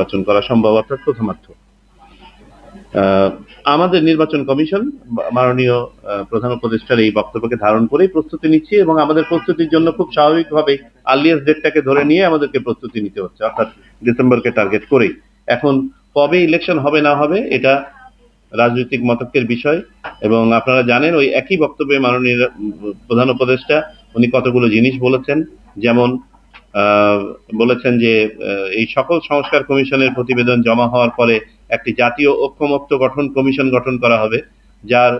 নির্বাচন করা সম্ভব, অর্থাৎ প্রথমার্থ আমাদের নির্বাচন কমিশন, মাননীয় প্রধান উপদেষ্টার এই বক্তব্যকে ধারণ করেই প্রস্তুতি নিচ্ছি এবং আমাদের প্রস্তুতির জন্য খুব স্বাভাবিকভাবে আর্লিয়েস্ট ডেটটাকে ধরে নিয়ে আমাদেরকে প্রস্তুতি নিতে হচ্ছে, অর্থাৎ ডিসেম্বরকে টার্গেট করেই। এখন কবে ইলেকশন হবে না হবে, এটা রাজনৈতিক মতকের বিষয় এবং আপনারা জানেন ওই একই বক্তব্যে মাননীয় প্রধান উপদেষ্টা, উনি কতগুলো জিনিস বলেছেন। যেমন বলেছেন যে এই সকল সংস্কার কমিশনের প্রতিবেদন জমা হওয়ার পরে একটি জাতীয় ঐক্যমত্য গঠন কমিশন গঠন করা হবে, যার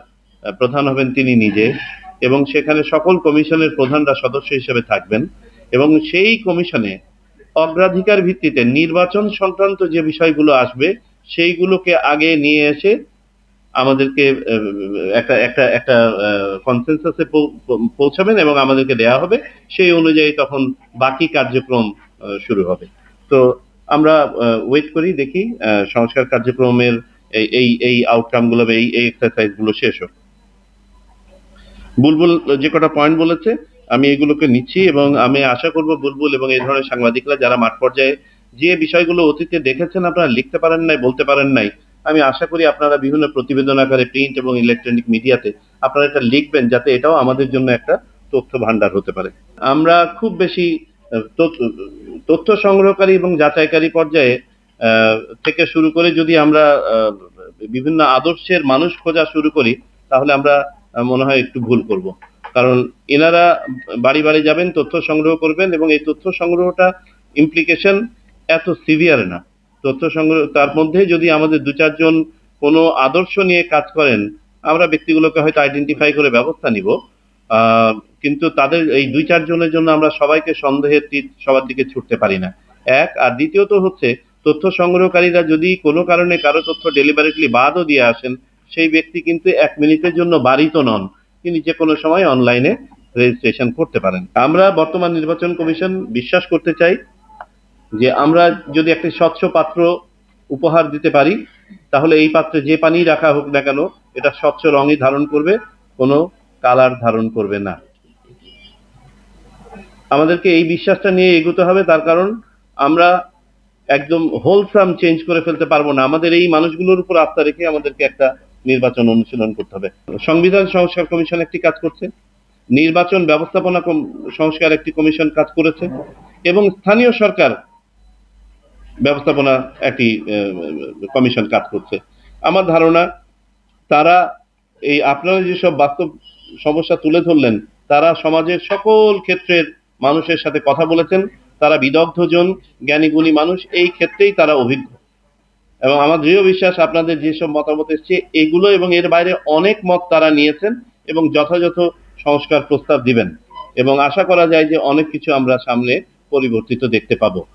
প্রধান হবেন তিনি নিজে এবং সেখানে সকল কমিশনের প্রধানরা সদস্য হিসেবে থাকবেন এবং সেই কমিশনে অগ্রাধিকার ভিত্তিতে নির্বাচন সংক্রান্ত যে বিষয়গুলো আসবে, সেইগুলোকে আগে নিয়ে এসে আমাদেরকে একটা একটা একটা কনসেনসাসে পৌঁছাবেন এবং আমাদেরকে দেয়া হবে। সেই অনুযায়ী তখন বাকি কার্যক্রম শুরু হবে। তো আমরা ওয়েট করি, দেখি সংস্কার কার্যক্রমের এই এই এই আউটকামগুলো বা এই এই এক্সারসাইজগুলো শেষ হোক। বুলবুল যে কটা পয়েন্ট বলেছে, আমি এগুলোকে নিচ্ছি এবং আমি আশা করব বুলবুল এবং এই ধরনের সাংবাদিকরা যারা মাঠ পর্যায়ে যে বিষয়গুলো অতীতে দেখেছেন, আপনারা লিখতে পারেন নাই, বলতে পারেন নাই আমি আশা করি আপনারা বিভিন্ন প্রতিবেদন আকারে প্রিন্ট এবং ইলেকট্রনিক মিডিয়াতে আপনারা এটা লিখবেন যাতে এটাও আমাদের জন্য একটা তথ্য ভান্ডার হতে পারে। আমরা খুব বেশি তথ্য- সংগ্রহকারী এবং যাচাইকারী পর্যায়ে থেকে শুরু করে যদি আমরা বিভিন্ন আদর্শের মানুষ খোঁজা শুরু করি, তাহলে আমরা মনে হয় একটু ভুল করব। কারণ এনারা বাড়ি বাড়ি যাবেন, তথ্য সংগ্রহ করবেন এবং এই তথ্য সংগ্রহটা ইমপ্লিকেশন এত সিভিয়ার না। তথ্য সংগ্রহ তার মধ্যে যদি আমাদের দু চারজন কোনো আদর্শ নিয়ে কাজ করেন, আমরা ব্যক্তিগুলোকে হয়তো আইডেন্টিফাই করে ব্যবস্থা নিব। কিন্তু তাদের এই দুই চারজনের জন্য আমরা সবাইকে সন্দেহের তীর সবার দিকে ছুটতে পারি না। এক, আর দ্বিতীয়ত হচ্ছে তথ্য সংগ্রহকারীরা যদি কোনো কারণে কারও তথ্য ডেলিভারেটলি বাদও দিয়ে আসেন, সেই ব্যক্তি কিন্তু এক মিনিটের জন্য বাড়িত নন। তিনি যে কোনো সময় অনলাইনে রেজিস্ট্রেশন করতে পারেন। আমরা বর্তমান নির্বাচন কমিশন বিশ্বাস করতে চাই যে আমরা যদি একটি স্বচ্ছ পাত্র উপহার দিতে পারি, তাহলে এই পাত্রে যে পানি রাখা হোক না কেন, এটা স্বচ্ছ রঙই ধারণ করবে, কোনো কালার ধারণ করবে না। আমাদেরকে এই বিশ্বাসটা নিয়ে এগোতে হবে, তার কারণ আমরা একদম হোলসাম চেঞ্জ করে ফেলতে পারব না। আমাদের এই মানুষগুলোর উপর আস্থা রেখে আমাদেরকে একটা নির্বাচন অনুশীলন করতে হবে। সংবিধান সংস্কার কমিশন একটি কাজ করছে, নির্বাচন ব্যবস্থাপনা সংস্কার একটি কমিশন কাজ করেছে, এবং স্থানীয় সরকার ব্যবস্থাপনা একটি কমিশন কাজ করছে। আমার ধারণা, তারা এই আপনারা যেসব বাস্তব সমস্যা তুলে ধরলেন, তারা সমাজের সকল ক্ষেত্রের মানুষের সাথে কথা বলেছেন, তারা বিদগ্ধজন জ্ঞানীগুণী মানুষ, এই ক্ষেত্রেই তারা অভিজ্ঞ। এবং আমার দৃঢ় বিশ্বাস, আপনাদের যেসব মতামত এসছে, এগুলো এবং এর বাইরে অনেক মত তারা নিয়েছেন এবং যথাযথ সংস্কার প্রস্তাব দিবেন। এবং আশা করা যায় যে অনেক কিছু আমরা সামনে পরিবর্তিত দেখতে পাবো।